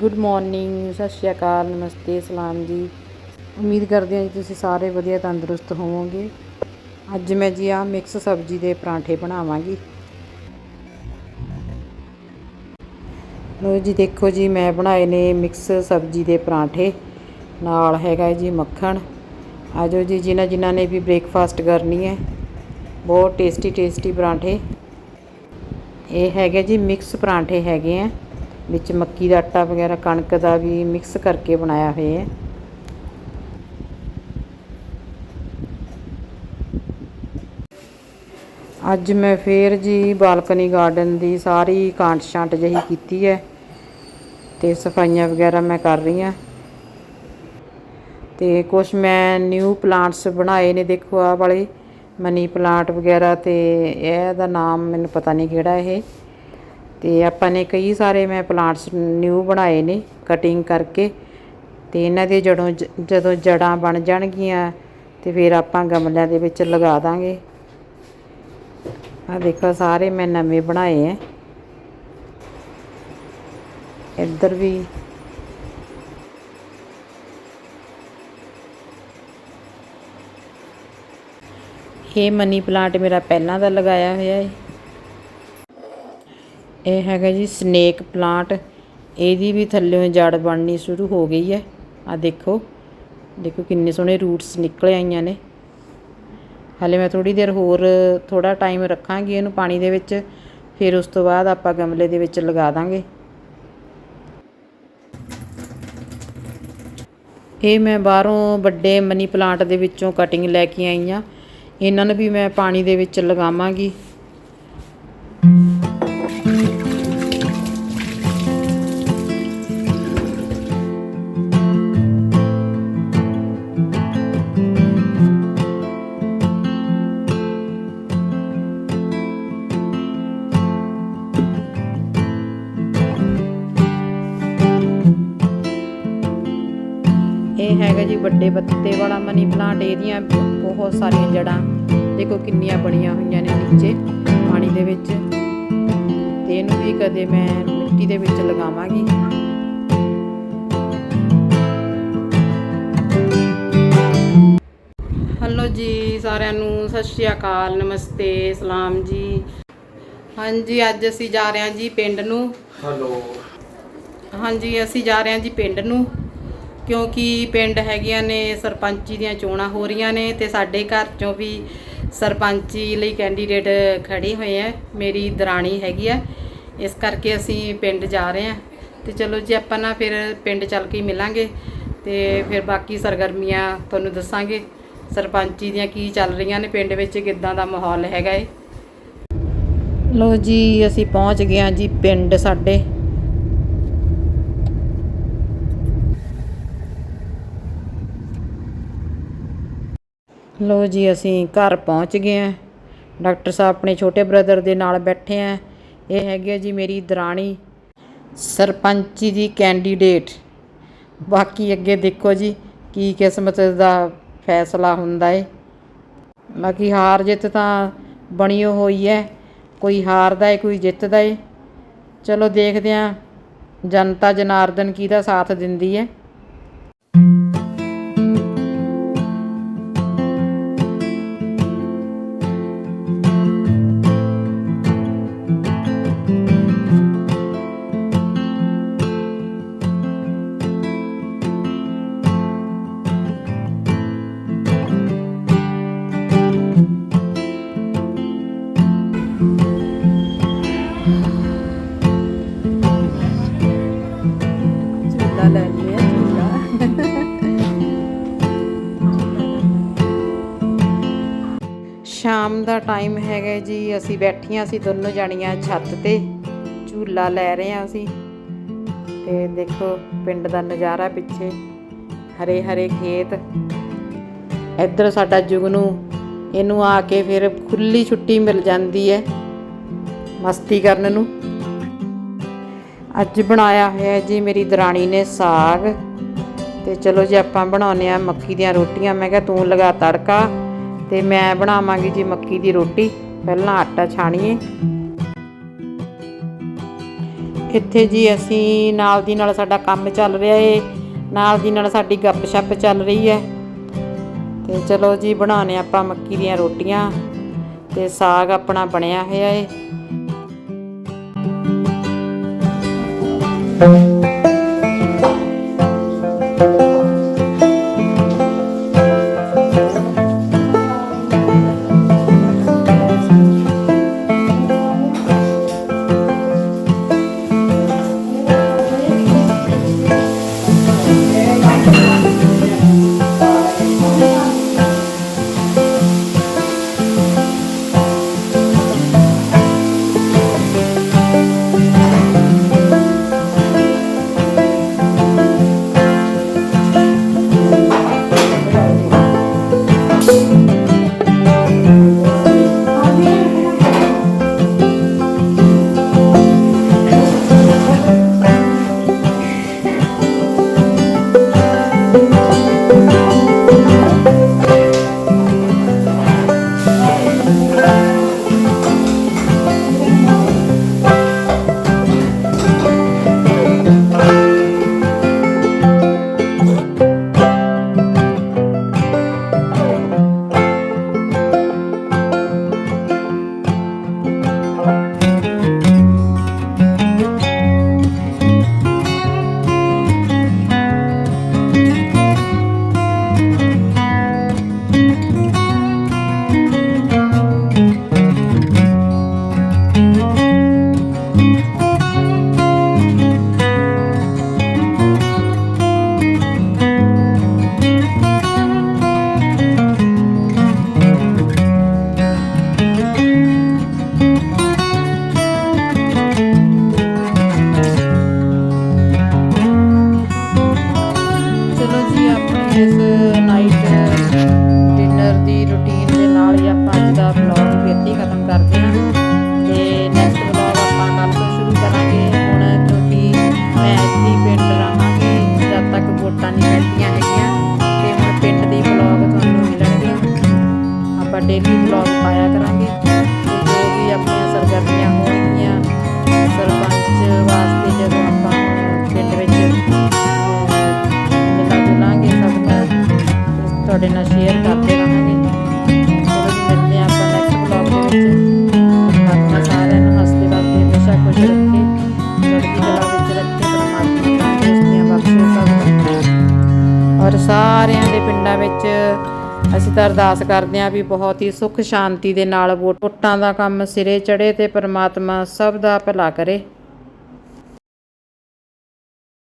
Good morning, ਸਤਿ ਸ਼੍ਰੀ ਅਕਾਲ, ਨਮਸਤੇ, ਸਲਾਮ ਜੀ। ਉਮੀਦ ਕਰਦੇ ਹਾਂ ਜੀ ਤੁਸੀਂ ਸਾਰੇ ਵਧੀਆ ਤੰਦਰੁਸਤ ਹੋਵੋਗੇ। ਅੱਜ ਮੈਂ ਜੀ ਆ ਮਿਕਸ ਸਬਜ਼ੀ ਦੇ ਪਰਾਂਠੇ ਬਣਾਵਾਂਗੀ। ਲੋ ਜੀ, ਦੇਖੋ ਜੀ, ਮੈਂ ਬਣਾਏ ਨੇ ਮਿਕਸ ਸਬਜ਼ੀ ਦੇ ਪਰਾਂਠੇ। ਨਾਲ ਹੈਗਾ ਜੀ ਮੱਖਣ। ਆਜੋ ਜੀ, ਜਿਨ੍ਹਾਂ ਜਿਨ੍ਹਾਂ ਨੇ ਵੀ ਬ੍ਰੇਕਫਾਸਟ ਕਰਨੀ ਹੈ। ਬਹੁਤ ਟੇਸਟੀ ਟੇਸਟੀ ਪਰਾਂਠੇ। ਇਹ ਹੈਗੇ ਜੀ, ਮਿਕਸ ਪਰਾਂਠੇ ਹੈਗੇ ਆ। ਵਿੱਚ ਮੱਕੀ ਦਾ ਆਟਾ ਵਗੈਰਾ, ਕਣਕ ਦਾ ਵੀ ਮਿਕਸ ਕਰਕੇ ਬਣਾਇਆ ਹੋਇਆ ਹੈ। ਅੱਜ ਮੈਂ ਫੇਰ ਜੀ ਬਾਲਕਨੀ ਗਾਰਡਨ ਦੀ ਸਾਰੀ ਕਾਂਟ ਛਾਂਟ ਜਹੀ ਕੀਤੀ ਹੈ ਤੇ ਸਫਾਈਆਂ ਵਗੈਰਾ ਮੈਂ ਕਰ ਰਹੀ ਹਾਂ। ਤੇ ਕੁਝ ਮੈਂ ਨਿਊ ਪਲਾਂਟਸ ਬਣਾਏ ਨੇ, ਦੇਖੋ ਆ ਵਾਲੇ ਮਨੀ ਪਲਾਂਟ ਵਗੈਰਾ ਤੇ ਇਹਦਾ ਨਾਮ ਮੈਨੂੰ ਪਤਾ ਨਹੀਂ ਕਿਹੜਾ ਇਹ। ਤੇ ਆਪਾਂ ਨੇ ਕਈ ਸਾਰੇ ਮੈਂ ਪਲਾਂਟਸ ਨਿਊ ਬਣਾਏ ਨੇ ਕਟਿੰਗ ਕਰਕੇ ਤੇ ਇਹਨਾਂ ਦੇ ਜੜੋਂ ਜ- ਜਦੋਂ ਜੜਾਂ ਬਣ ਜਾਣਗੀਆਂ ਤੇ ਫਿਰ ਆਪਾਂ ਗਮਲਿਆਂ ਦੇ ਵਿੱਚ ਲਗਾ ਦਾਂਗੇ। ਆ ਦੇਖੋ, ਸਾਰੇ ਮੈਂ ਨਵੇਂ ਬਣਾਏ ਐ। ਇੱਧਰ ਵੀ ਇਹ ਮਨੀ ਪਲਾਂਟ ਮੇਰਾ ਪਹਿਲਾਂ ਦਾ ਲਗਾਇਆ ਹੋਇਆ ਹੈ ਇਹ ਹੈਗਾ ਜੀ ਸਨੇਕ ਪਲਾਂਟ ਇਹਦੀ ਵੀ ਥੱਲੇੋਂ ਜੜ ਬਣਨੀ ਸ਼ੁਰੂ ਹੋ ਗਈ ਹੈ। ਆ ਦੇਖੋ ਦੇਖੋ ਕਿੰਨੇ ਸੋਹਣੇ ਰੂਟਸ ਨਿਕਲ ਆਈਆਂ ਨੇ। ਹਲੇ ਮੈਂ ਥੋੜੀ ਦੇਰ ਹੋਰ ਥੋੜਾ ਟਾਈਮ ਰੱਖਾਂਗੀ ਇਹਨੂੰ ਪਾਣੀ ਦੇ ਵਿੱਚ, ਫਿਰ ਉਸ ਤੋਂ ਬਾਅਦ ਆਪਾਂ ਗਮਲੇ ਦੇ ਵਿੱਚ ਲਗਾ ਦਾਂਗੇ। ਇਹ ਮੈਂ ਬਾਹਰੋਂ ਵੱਡੇ ਮਨੀ ਪਲਾਂਟ ਦੇ ਵਿੱਚੋਂ ਕਟਿੰਗ ਲੈ ਕੇ ਆਈ ਆ ਇਹਨਾਂ ਨੂੰ ਵੀ ਮੈਂ ਪਾਣੀ ਦੇ ਵਿੱਚ ਲਗਾਵਾਂਗੀ। ਹੈਗਾ ਜੀ ਵੱਡੇ ਪੱਤੇ ਵਾਲਾ ਮਨੀ ਪਲਾਂਟ ਇਹਦੀਆਂ ਬਹੁਤ ਸਾਰੀਆਂ ਜੜਾਂ। ਦੇਖੋ ਕਿੰਨੀਆਂ ਬਣੀਆਂ ਹੋਈਆਂ ਨੇ ਨੀਚੇ ਪਾਣੀ ਦੇ ਵਿੱਚ। ਤੇ ਇਹਨੂੰ ਵੀ ਕਦੇ ਮੈਂ ਮਿੱਟੀ ਦੇ ਵਿੱਚ ਲਗਾਵਾਂਗੀ। ਹੈਲੋ ਜੀ ਸਾਰਿਆਂ ਨੂੰ ਸਤਿ ਸ਼੍ਰੀ ਅਕਾਲ ਨਮਸਤੇ ਸਲਾਮ ਜੀ। ਹਾਂਜੀ ਅੱਜ ਅਸੀਂ ਜਾ ਰਹੇ ਹਾਂ ਜੀ ਪਿੰਡ ਨੂੰ। ਹੈਲੋ। ਹਾਂਜੀ ਅਸੀਂ ਜਾ ਰਹੇ ਹਾਂ ਜੀ ਪਿੰਡ ਨੂੰ। ਕਿਉਂਕਿ ਪਿੰਡ ਹੈਗੀਆਂ ਨੇ, ਸਰਪੰਚੀ ਦੀਆਂ ਚੋਣਾਂ ਹੋ ਰਹੀਆਂ ਨੇ ਤੇ ਸਾਡੇ ਘਰ ਚੋਂ ਵੀ ਸਰਪੰਚੀ ਲਈ ਕੈਂਡੀਡੇਟ ਖੜੇ ਹੋਏ ਆ, ਮੇਰੀ ਦਰਾਣੀ ਹੈਗੀ ਆ। ਇਸ ਕਰਕੇ ਅਸੀਂ ਪਿੰਡ ਜਾ ਰਹੇ ਹਾਂ ਤੇ ਚਲੋ ਜੀ ਆਪਾਂ ਨਾ ਫਿਰ ਪਿੰਡ ਚੱਲ ਕੇ ਮਿਲਾਂਗੇ ਤੇ ਫਿਰ ਬਾਕੀ ਸਰਗਰਮੀਆਂ ਤੁਹਾਨੂੰ ਦੱਸਾਂਗੇ, ਸਰਪੰਚੀ ਦੀਆਂ ਕੀ ਚੱਲ ਰਹੀਆਂ ਨੇ, ਪਿੰਡ ਵਿੱਚ ਕਿੱਦਾਂ ਦਾ ਮਾਹੌਲ ਹੈਗਾ ਏ। ਲੋ ਜੀ, ਅਸੀਂ ਪਹੁੰਚ ਗਏ ਹਾਂ ਜੀ ਪਿੰਡ ਸਾਡੇ। ਲੋ ਜੀ, ਅਸੀਂ ਘਰ ਪਹੁੰਚ ਗਏ ਹਾਂ। ਡਾਕਟਰ ਸਾਹਿਬ ਆਪਣੇ ਛੋਟੇ ਬ੍ਰਦਰ ਦੇ ਨਾਲ ਬੈਠੇ ਆ ਇਹ ਹੈਗੇ ਆ ਜੀ ਮੇਰੀ ਦਰਾਣੀ, ਸਰਪੰਚੀ ਦੀ ਕੈਂਡੀਡੇਟ। ਬਾਕੀ ਅੱਗੇ ਦੇਖੋ ਜੀ, ਕੀ ਕਿਸਮਤ ਦਾ ਫੈਸਲਾ ਹੁੰਦਾ ਏ। ਬਾਕੀ ਹਾਰ ਜਿੱਤ ਤਾਂ ਬਣੀ ਓ ਹੋਈ ਹੈ। ਕੋਈ ਹਾਰਦਾ ਏ, ਕੋਈ ਜਿੱਤਦਾ ਏ। ਚਲੋ ਦੇਖਦੇ ਹਾਂ, ਜਨਤਾ ਜਨਾਰਦਨ ਕਿਹਦਾ ਸਾਥ ਦਿੰਦੀ ਹੈ। ਦਾ ਟਾਈਮ ਹੈਗਾ ਜੀ, ਅਸੀਂ ਬੈਠੀਆਂ ਸੀ ਦੋਨੋਂ ਜਾਣੀਆਂ ਛੱਤ ਤੇ, ਝੂਲਾ ਲੈ ਰਹੇ ਹਾਂ ਅਸੀਂ। ਤੇ ਦੇਖੋ ਪਿੰਡ ਦਾ ਨਜ਼ਾਰਾ ਪਿੱਛੇ, ਹਰੇ ਹਰੇ ਖੇਤ। ਇੱਧਰ ਸਾਡਾ ਜੁਗਨੂ, ਇਹਨੂੰ ਆ ਕੇ ਫਿਰ ਖੁੱਲੀ ਛੁੱਟੀ ਮਿਲ ਜਾਂਦੀ ਹੈ, ਮਸਤੀ ਕਰਨ ਨੂੰ। ਅੱਜ ਬਣਾਇਆ ਹੋਇਆ ਜੀ ਮੇਰੀ ਦਰਾਣੀ ਨੇ ਸਾਗ। ਤੇ ਚਲੋ ਜੀ ਆਪਾਂ ਬਣਾਉਨੇ ਆ ਮੱਕੀ ਦੀਆਂ ਰੋਟੀਆਂ, ਮੈਂ ਕਿਹਾ ਤੂੰ ਲਗਾ ਤੜਕਾ। ਤੇ ਮੈਂ ਬਣਾਵਾਂਗੀ ਜੀ ਮੱਕੀ ਦੀ ਰੋਟੀ। ਪਹਿਲਾਂ ਆਟਾ ਛਾਣੀਏ। ਇੱਥੇ ਜੀ ਅਸੀਂ ਨਾਲ ਦੀ ਨਾਲ ਸਾਡਾ ਕੰਮ ਚੱਲ ਰਿਹਾ ਏ। ਨਾਲ ਦੀ ਨਾਲ ਸਾਡੀ ਗੱਪ ਸ਼ੱਪ ਚੱਲ ਰਹੀ ਹੈ। ਤੇ ਚਲੋ ਜੀ ਬਣਾਉਣੇ ਆਪਾਂ ਮੱਕੀ ਦੀਆਂ ਰੋਟੀਆਂ। ਤੇ ਸਾਗ ਆਪਣਾ ਬਣਿਆ ਹੋਇਆ ਏ। ਤੁਹਾਡੇ ਨਾਲ ਸ਼ੇਅਰ ਕਰਦੇ ਰਹਾਂਗੇ। ਚਲੋ ਜੀ, ਮਿਲਦੇ ਹਾਂ ਆਪਾਂ ਨੈਕਸਟ ਵਲੌਗ ਦੇ ਵਿੱਚ। ਪਰਮਾਤਮਾ ਸਾਰਿਆਂ ਨੂੰ ਹੱਸਦੇ ਵਸਦੇ ਹਮੇਸ਼ਾ ਖੁਸ਼ ਰੱਖੇ। ਚੜ੍ਹਦੀ ਕਲਾ ਵਿੱਚ ਰੱਖੇ ਪਰਮਾਤਮਾ ਤੰਦਰੁਸਤੀਆਂ ਬਖਸ਼ੇ ਸਭ ਔਰ ਸਾਰਿਆਂ ਦੇ ਪਿੰਡਾਂ ਵਿੱਚ ਅਸੀਂ ਤਾਂ ਅਰਦਾਸ ਕਰਦੇ ਹਾਂ ਵੀ ਬਹੁਤ ਹੀ ਸੁੱਖ ਸ਼ਾਂਤੀ ਦੇ ਨਾਲ ਵੋਟਾਂ ਦਾ ਕੰਮ ਸਿਰੇ ਚੜੇ ਤੇ ਪਰਮਾਤਮਾ ਸਭ ਦਾ ਭਲਾ ਕਰੇ।